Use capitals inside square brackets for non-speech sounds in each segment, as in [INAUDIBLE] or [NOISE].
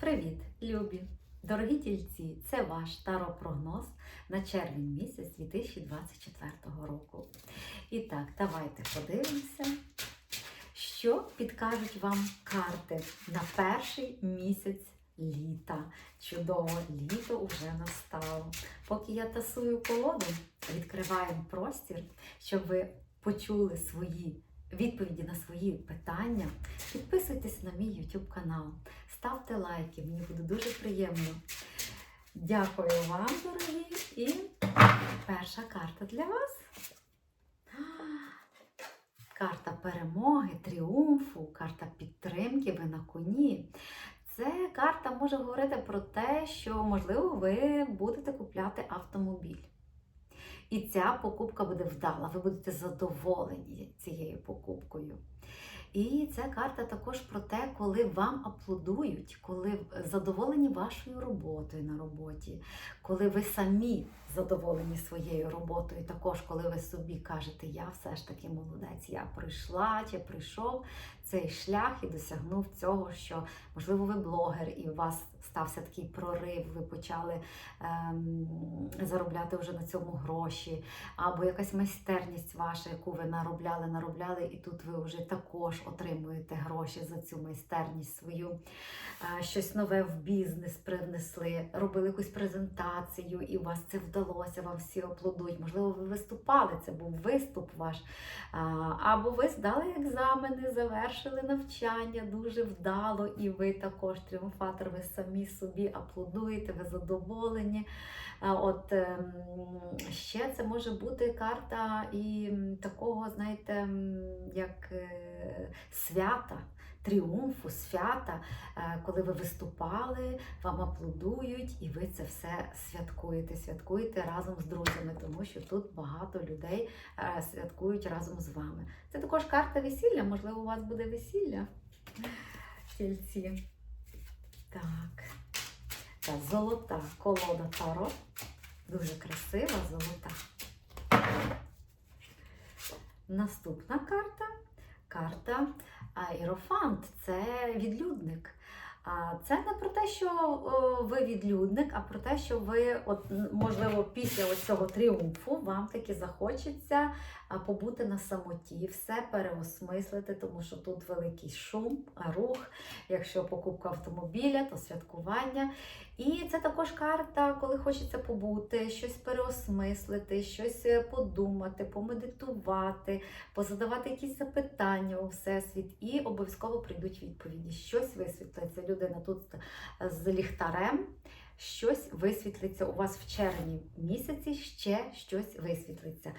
Привіт, любі! Дорогі тільці! Це ваш таропрогноз на червень місяць 2024 року. І так, давайте подивимося, що підкажуть вам карти на перший місяць літа. Чудово, літо вже настало. Поки я тасую колоду, відкриваємо простір, щоб ви почули свої відповіді на свої питання. Підписуйтесь на мій YouTube канал, ставте лайки, мені буде дуже приємно. Дякую вам, дорогі. І перша карта для вас. Карта перемоги, тріумфу, карта підтримки, ви на коні. Це карта може говорити про те, що, можливо, ви будете купляти автомобіль. І ця покупка буде вдала, ви будете задоволені цією покупкою. І ця карта також про те, коли вам аплодують, коли задоволені вашою роботою на роботі, коли ви самі задоволені своєю роботою, також коли ви собі кажете, я все ж таки молодець, я прийшла чи прийшов цей шлях і досягнув цього, що можливо ви блогер, і у вас стався такий прорив, ви почали ем, заробляти вже на цьому гроші, або якась майстерність ваша, яку ви наробляли, наробляли, і тут ви вже також отримуєте гроші за цю майстерність свою. Е, щось нове в бізнес привнесли, робили якусь презентацію, і у вас це вдалося, вам всі аплодують. Можливо, ви виступали, це був виступ ваш. А, Або ви здали екзамени, завершили навчання дуже вдало, і ви також тріумфатор, ви самі собі аплодуєте, ви задоволені. От ем, ще це може бути карта і такого, знаєте, як е, свята. Тріумфу, свята, е, коли ви виступали, вам аплодують, і ви це все святкуєте. Святкуєте разом з друзями, тому що тут багато людей е, святкують разом з вами. Це також карта весілля, можливо, у вас буде весілля. Тільці. Так. Та золота колода Таро. Дуже красива, золота. Наступна карта. Карта Аерофант. Це відлюдник. Це не про те, що ви відлюдник, а про те, що ви, от, можливо, після ось цього тріумфу вам таки захочеться побути на самоті, все переосмислити, тому що тут великий шум, рух. Якщо покупка автомобіля, то святкування. І це також карта, коли хочеться побути, щось переосмислити, щось е, подумати, помедитувати, позадавати якісь запитання у всесвіт, і обов'язково прийдуть відповіді. Щось висвітлиться. Людина тут з ліхтарем. Щось висвітлиться у вас в червні місяці, ще щось висвітлиться.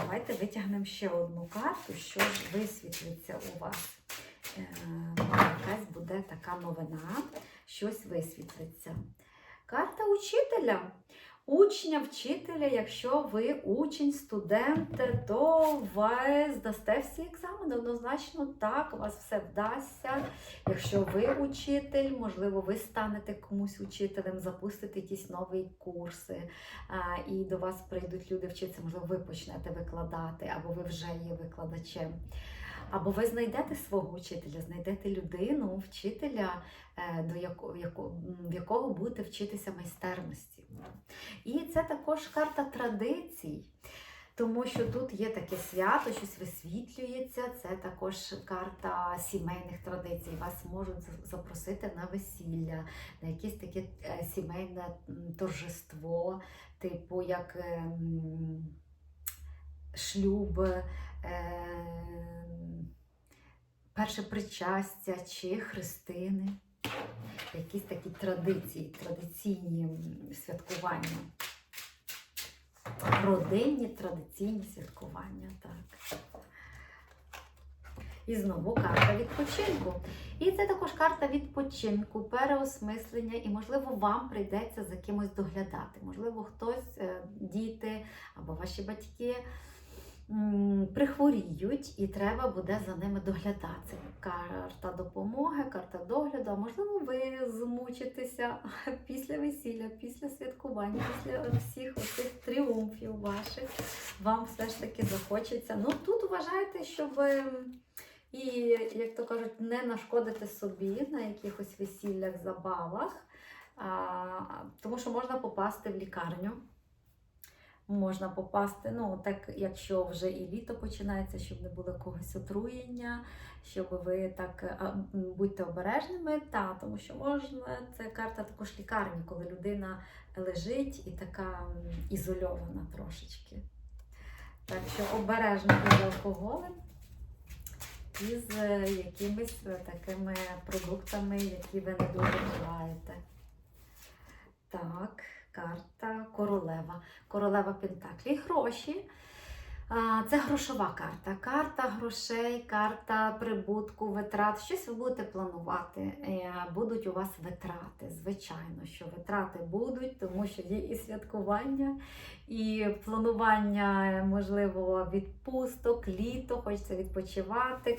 Давайте витягнемо ще одну карту, що висвітлиться у вас. Е, Якась буде така новина, щось висвітлиться. Карта учителя. Учня, вчителя, якщо ви учень, студент, то ви здасте всі екзамени. Однозначно так, у вас все вдасться. Якщо ви учитель, можливо, ви станете комусь учителем, запустите якісь нові курси, і до вас прийдуть люди вчитися, можливо, ви почнете викладати, або ви вже є викладачем. Або ви знайдете свого вчителя, знайдете людину, вчителя, е, до якого, яко- в якого будете вчитися майстерності. І це також карта традицій, тому що тут є таке свято, щось висвітлюється. Це також карта сімейних традицій. Вас можуть запросити на весілля, на якесь таке е, сімейне торжество, типу як е, шлюб. Е, Перше причастя чи хрестини, якісь такі традиції, традиційні святкування. Родинні традиційні святкування. Так. І знову карта відпочинку. І це також карта відпочинку, переосмислення, і, можливо, вам прийдеться за кимось доглядати. Можливо, хтось, е, діти або ваші батьки прихворіють, і треба буде за ними доглядати. Карта допомоги, карта догляду. А можливо, ви змучитеся [LAUGHS] після весілля, після святкування, після всіх оцих тріумфів ваших. Вам все ж таки захочеться. Ну тут вважайте, що ви і, як то кажуть, не нашкодити собі на якихось весіллях, забавах, а, тому що можна попасти в лікарню. Можна попасти, ну так якщо вже і літо починається, щоб не було когось отруєння, щоб ви так будьте обережними, та тому що можна це карта також лікарні, коли людина лежить і така ізольована трошечки. Так що обережно із алкоголем і з е, якимись е, такими продуктами, які ви не дуже вживаєте. Так, карта королева. Королева Пентаклі. Гроші. Це грошова карта. Карта грошей, карта прибутку, витрат. Щось ви будете планувати. Е, Будуть у вас витрати. Звичайно, що витрати будуть, тому що є і святкування, і планування, можливо, відпусток, літо, хочеться відпочивати.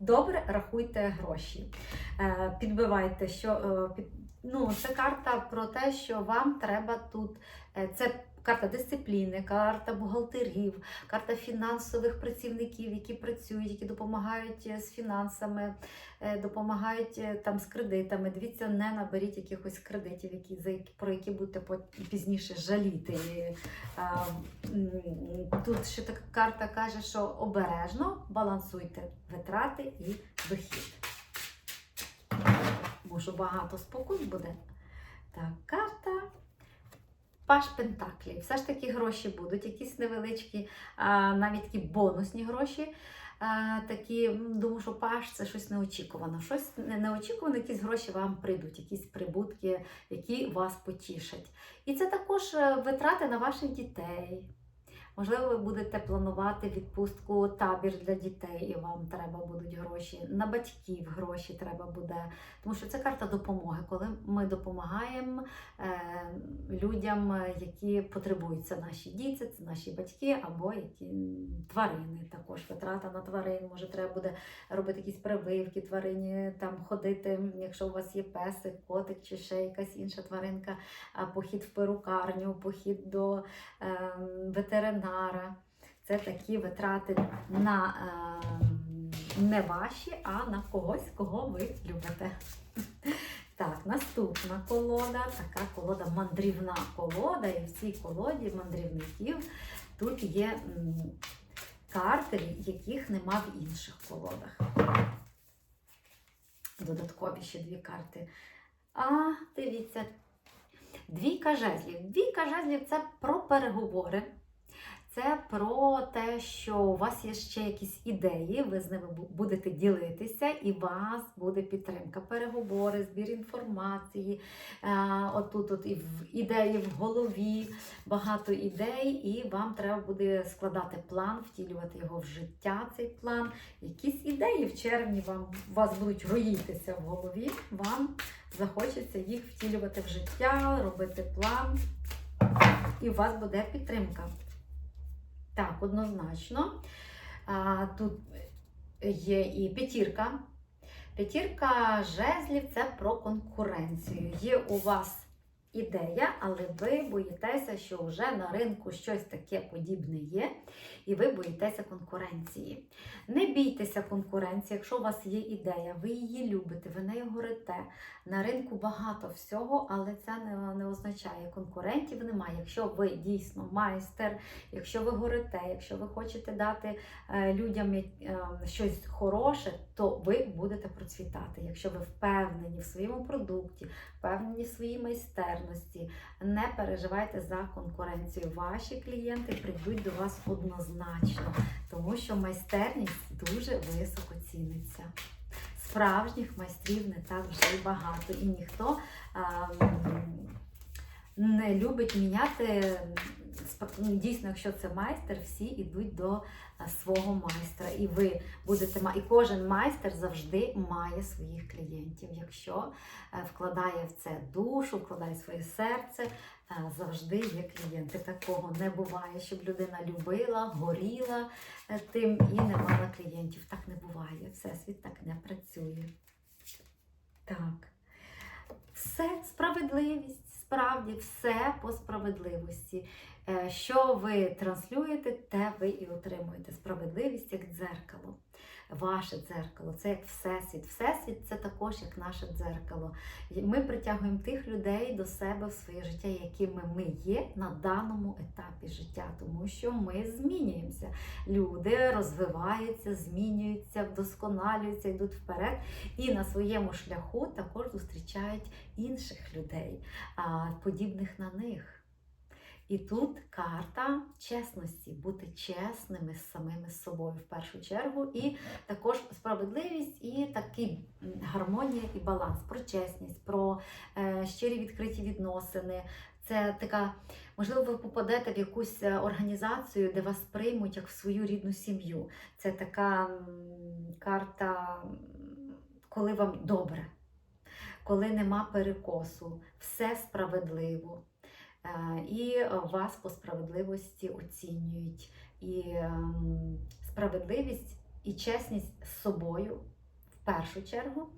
Добре, рахуйте гроші. Е, Підбивайте, що е, під, ну, це карта про те, що вам треба тут. е, Це карта дисципліни, карта бухгалтерів, карта фінансових працівників, які працюють, які допомагають е, з фінансами, е, допомагають там з кредитами. Дивіться, не наберіть якихось кредитів, які, за про які будете пізніше жаліти. Тут ще така карта каже, що обережно балансуйте витрати і дохід. Може, багато спокус буде. Так, карта. Паш Пентаклі. Все ж таки гроші будуть, якісь невеличкі, навіть такі бонусні гроші. Такі, думаю, що паш це щось неочікувано. Щось неочікувано, якісь гроші вам прийдуть, якісь прибутки, які вас потішать. І це також е, витрати на ваших дітей. Можливо, ви будете планувати відпустку табір для дітей, і вам треба будуть гроші. На батьків гроші треба буде. Тому що це карта допомоги, коли ми допомагаємо е, людям, які потребують. Це наші діти, це наші батьки або які тварини. Також витрата на тварин. Може, треба буде робити якісь прививки тварині, там ходити, якщо у вас є песик, котик чи ще якась інша тваринка, похід в перукарню, похід до е, ветеринара. Це такі витрати на е, не ваші, а на когось, кого ви любите. Так, наступна колода, така колода мандрівна колода, і в цій колоді мандрівників тут є м, карти, яких нема в інших колодах. Додаткові ще дві карти. А, дивіться, двійка жезлів. Двійка жезлів це про переговори. Це про те, що у вас є ще якісь ідеї, ви з ними будете ділитися, і вас буде підтримка, переговори, збір інформації. Е, Отут от і в ідеї в голові, багато ідей, і вам треба буде складати план, втілювати його в життя, цей план. Якісь ідеї в червні вам у вас будуть роїтися в голові, вам захочеться їх втілювати в життя, робити план, і у вас буде підтримка. Так, однозначно. А, тут є і п'ятірка. П'ятірка жезлів це про конкуренцію. Є у вас ідея, але ви боїтеся, що вже на ринку щось таке подібне є, і ви боїтеся конкуренції. Не бійтеся конкуренції, якщо у вас є ідея, ви її любите, ви нею горите. На ринку багато всього, але це не, не означає конкурентів немає. Якщо ви дійсно майстер, якщо ви горите, якщо ви хочете дати е, людям е, щось хороше, то ви будете процвітати. Якщо ви впевнені в своєму продукті, впевнені в своїй майстерності, не переживайте за конкуренцію. Ваші клієнти прийдуть до вас однозначно, тому що майстерність дуже високо ціниться. Справжніх майстрів не так вже й багато, і ніхто а, не любить міняти. Ну, Дійсно, якщо це майстер, всі йдуть до свого майстра. І ви будете і кожен майстер завжди має своїх клієнтів. Якщо е, вкладає в це душу, вкладає своє серце, е, завжди є клієнти. Такого не буває, щоб людина любила, горіла е, тим і не мала клієнтів. Так не буває. Всесвіт так не працює. Так. Все справедливість, справді все по справедливості. Е, Що ви транслюєте, те ви і отримуєте. Справедливість як дзеркало. Ваше дзеркало, це як всесвіт. Всесвіт це також як наше дзеркало. Ми притягуємо тих людей до себе в своє життя, якими ми є на даному етапі життя, тому що ми змінюємося. Люди розвиваються, змінюються, вдосконалюються, йдуть вперед і на своєму шляху також зустрічають інших людей, подібних на них. І тут карта чесності, бути чесними з самими собою в першу чергу, і також справедливість і такий гармонія і баланс про чесність, про е, щирі відкриті відносини. Це така, можливо, ви попадете в якусь е, організацію, де вас приймуть як в свою рідну сім'ю. Це така карта, коли вам добре, коли нема перекосу, все справедливо. Е, І вас по справедливості оцінюють. І ем, справедливість і чесність з собою в першу чергу.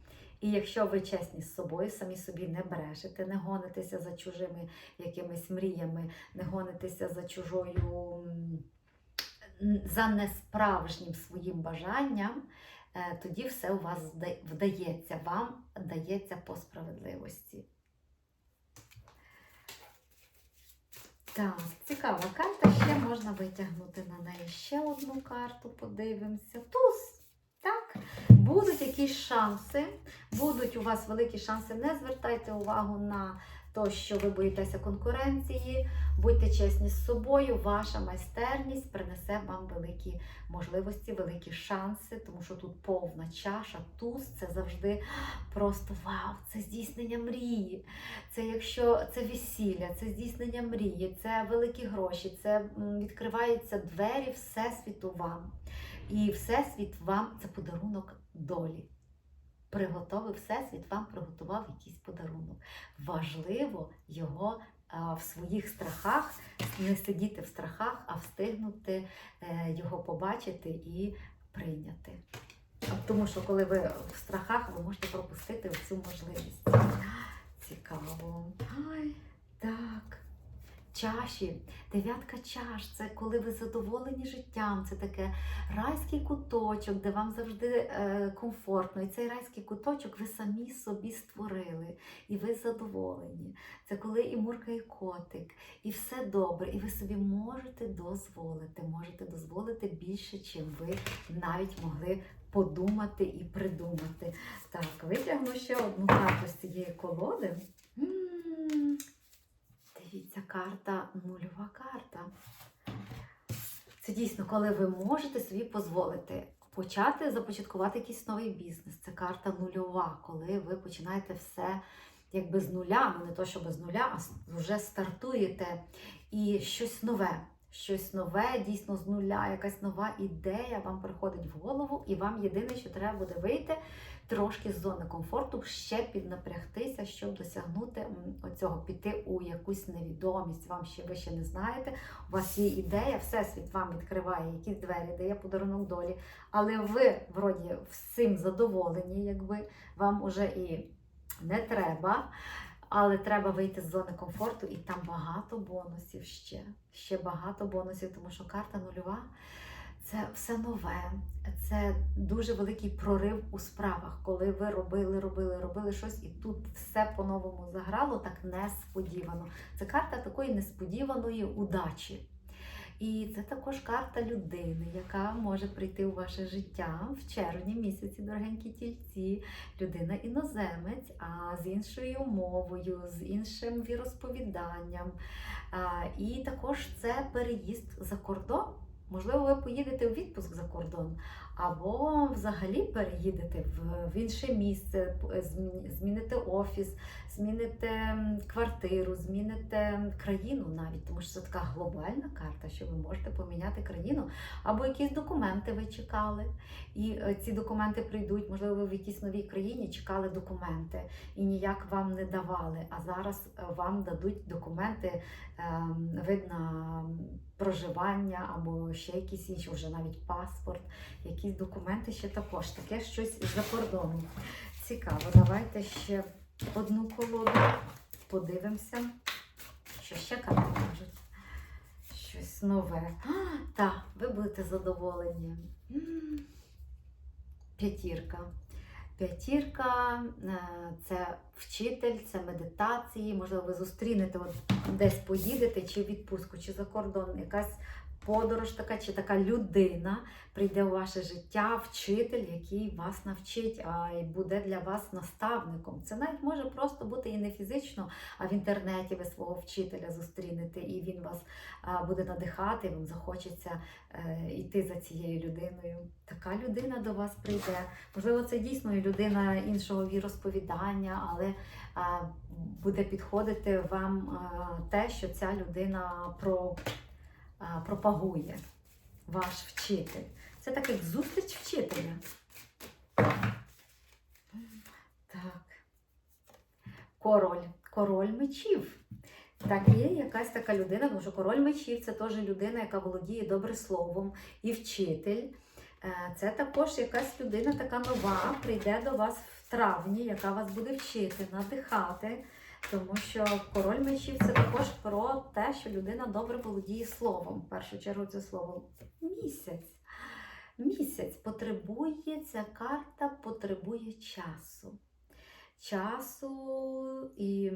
І якщо ви чесні з собою, самі собі не брешете, не гонитеся за чужими якимись мріями, не гонитеся за чужою, за несправжнім своїм бажанням, е, тоді все у вас вдається, вам дається по справедливості. Так, цікава карта. Ще можна витягнути на неї ще одну карту, подивимося. Туз. Так, будуть якісь шанси, будуть у вас великі шанси. Не звертайте увагу на те, що ви боїтеся конкуренції. Будьте чесні з собою, ваша майстерність принесе вам великі можливості, великі шанси, тому що тут повна чаша, туз це завжди просто вау, це здійснення мрії. Це якщо це весілля, це здійснення мрії, це великі гроші, це відкриваються двері Всесвіту вам. І Всесвіт вам це подарунок долі. Приготовив Всесвіт, вам приготував якийсь подарунок. Важливо його в своїх страхах, не сидіти в страхах, а встигнути е, його побачити і прийняти. Тому що коли ви в страхах, ви можете пропустити цю можливість. Цікаво. Ай, так. Чаші, дев'ятка чаш це коли ви задоволені життям, це таке райський куточок, де вам завжди е, комфортно. І цей райський куточок ви самі собі створили, і ви задоволені. Це коли і мурка, і котик, і все добре, і ви собі можете дозволити, можете дозволити більше, чим ви навіть могли подумати і придумати. Так, витягну ще одну карту з цієї колоди. М, Дивіться, карта нульова карта. Це дійсно, коли ви можете собі дозволити почати започаткувати якийсь новий бізнес. Це карта нульова, коли ви починаєте все якби з нуля, ну не то, що без нуля, а вже стартуєте і щось нове. Щось нове, дійсно з нуля, якась нова ідея вам приходить в голову, і вам єдине, що треба буде вийти трошки з зони комфорту, ще піднапрягтися, щоб досягнути оцього, піти у якусь невідомість. Вам ще ви ще не знаєте. У вас є ідея, всесвіт вам відкриває якісь двері, дає подарунок долі. Але ви вроді всім задоволені, якби вам уже і не треба. Але треба вийти з зони комфорту, і там багато бонусів ще. Ще багато бонусів, тому що карта нульова це все нове, це дуже великий прорив у справах, коли ви робили, робили, робили щось, і тут все по-новому заграло так несподівано. Це карта такої несподіваної удачі. І це також карта людини, яка може прийти у ваше життя в червні місяці, дорогенькі тільці, людина іноземець, а з іншою мовою, з іншим віросповіданням. І також це переїзд за кордон. Можливо, ви поїдете у відпуск за кордон, або взагалі переїдете в, інше місце, зміните офіс, зміните квартиру, зміните країну навіть, тому що це така глобальна карта, що ви можете поміняти країну, або якісь документи ви чекали, і е, ці документи прийдуть, можливо, ви в якійсь новій країні чекали документи і ніяк вам не давали. А зараз е, вам дадуть документи, ем, вид на проживання або ще якісь інші, вже навіть паспорт, якісь документи ще також, таке щось із-за кордону. Цікаво, давайте ще одну колоду подивимося, що ще карти кажуть. Щось нове. Так, ви будете задоволені. П'ятірка. П'ятірка е, це вчитель, це медитації. Можливо, ви зустрінете, от десь поїдете, чи відпустку, чи за кордон, якась подорож така, чи така людина прийде у ваше життя, вчитель, який вас навчить, а й буде для вас наставником. Це навіть може просто бути і не фізично, а в інтернеті ви свого вчителя зустрінете, і він вас буде надихати, вам захочеться е, йти за цією людиною. Така людина до вас прийде. Можливо, це дійсно людина іншого віросповідання, але буде підходити вам те, що ця людина про, пропагує, ваш вчитель. Це так як зустріч вчителя. Так. Король. Король мечів. Так, є якась така людина, тому що король мечів це теж людина, яка володіє добре словом і вчитель. Е, Це також якась людина така нова, прийде до вас в травні, яка вас буде вчити, надихати. Тому що король мечів це також про те, що людина добре володіє словом. В першу чергу це слово місяць. Місяць потребує, ця карта потребує часу. Часу, і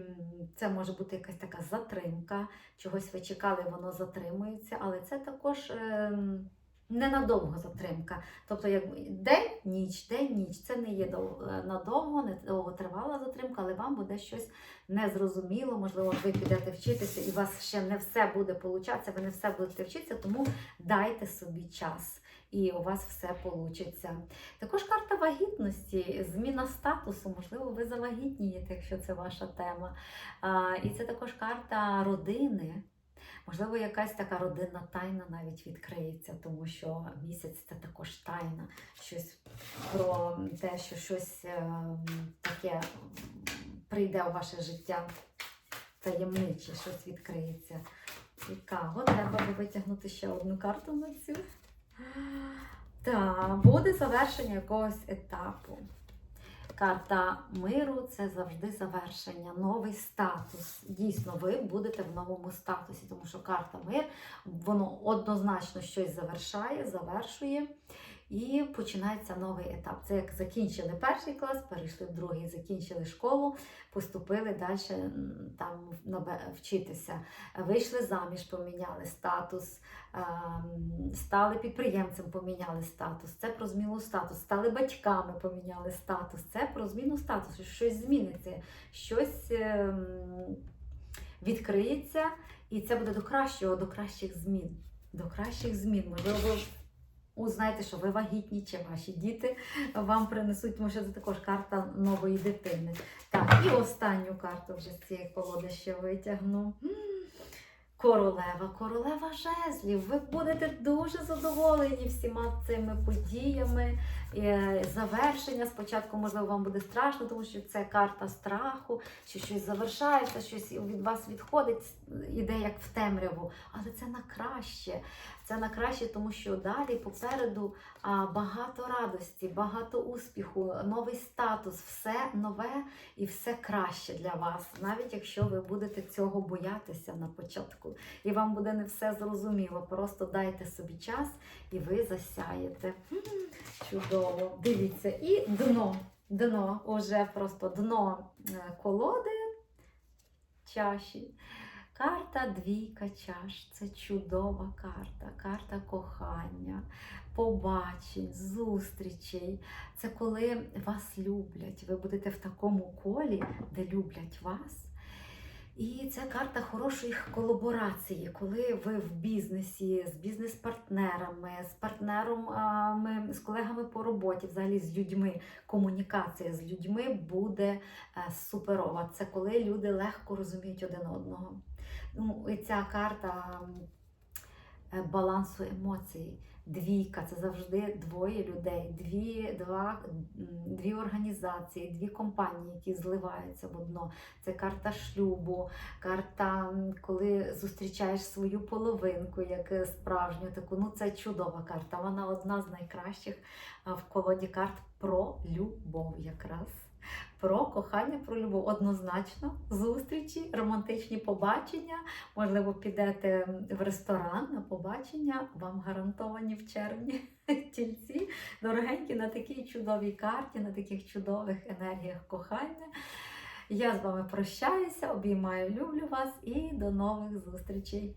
це може бути якась така затримка, чогось ви чекали, воно затримується, але це також ем, ненадовго затримка. Тобто, як день, ніч, день, ніч. Це не є е, надовго, не довготривала затримка, але вам буде щось незрозуміло. Можливо, ви підете вчитися, і у вас ще не все буде получатися, ви не все будете вчитися, тому дайте собі час. І у вас все вийде. Також карта вагітності, зміна статусу, можливо, ви завагітнієте, якщо це ваша тема. А, і це також карта родини. Можливо, якась така родинна тайна навіть відкриється, тому що місяць це також тайна, щось про те, що щось ем, таке прийде у ваше життя таємниче, щось відкриється. Цікаво, треба витягнути ще одну карту на цю. Так, буде завершення якогось етапу. Карта миру це завжди завершення, новий статус. Дійсно, ви будете в новому статусі, тому що карта мир, воно однозначно щось завершає, завершує. І починається новий етап. Це як закінчили перший клас, перейшли в другий, закінчили школу, поступили далі там вчитися. Вийшли заміж, поміняли статус, ем, стали підприємцем, поміняли статус. Це про зміну статусу. Стали батьками, поміняли статус. Це про зміну статусу. Щось зміниться, щось ем, відкриється, і це буде до кращого, до кращих змін. До кращих змін. Можливо, узнаєте, що ви вагітні, чи ваші діти вам принесуть, що це також карта нової дитини. Так, і останню карту вже з цієї колоди ще витягну. Королева, королева жезлів. Ви будете дуже задоволені всіма цими подіями. Е, Завершення спочатку, можливо, вам буде страшно, тому що це карта страху, що щось завершається, щось від вас відходить, іде як в темряву. Але це на краще. Це на краще, тому що далі попереду багато радості, багато успіху, новий статус, все нове і все краще для вас, навіть якщо ви будете цього боятися на початку, і вам буде не все зрозуміло. Просто дайте собі час і ви засяєте. М, Чудово! Дивіться, і дно. Дно, уже просто дно е, колоди чаші. Карта двійка чаш це чудова карта, карта кохання, побачень, зустрічей. Це коли вас люблять. Ви будете в такому колі, де люблять вас. І це карта хорошої колаборації, коли ви в бізнесі з бізнес-партнерами, з партнером, з колегами по роботі, взагалі з людьми, комунікація з людьми буде е, суперова. Це коли люди легко розуміють один одного. Ну, і ця карта е, балансу емоцій. Двійка це завжди двоє людей, дві, два, дві організації, дві компанії, які зливаються в одно. Це карта шлюбу, карта, коли зустрічаєш свою половинку, як е, справжню таку. Ну, це чудова карта. Вона одна з найкращих в колоді карт про любов якраз. Про кохання, про любов. Однозначно, зустрічі, романтичні побачення. Можливо, підете в ресторан на побачення. Вам гарантовані в червні [LAUGHS] тільці. Дорогенькі на такій чудовій карті, на таких чудових енергіях кохання. Я з вами прощаюся, обіймаю, люблю вас і до нових зустрічей.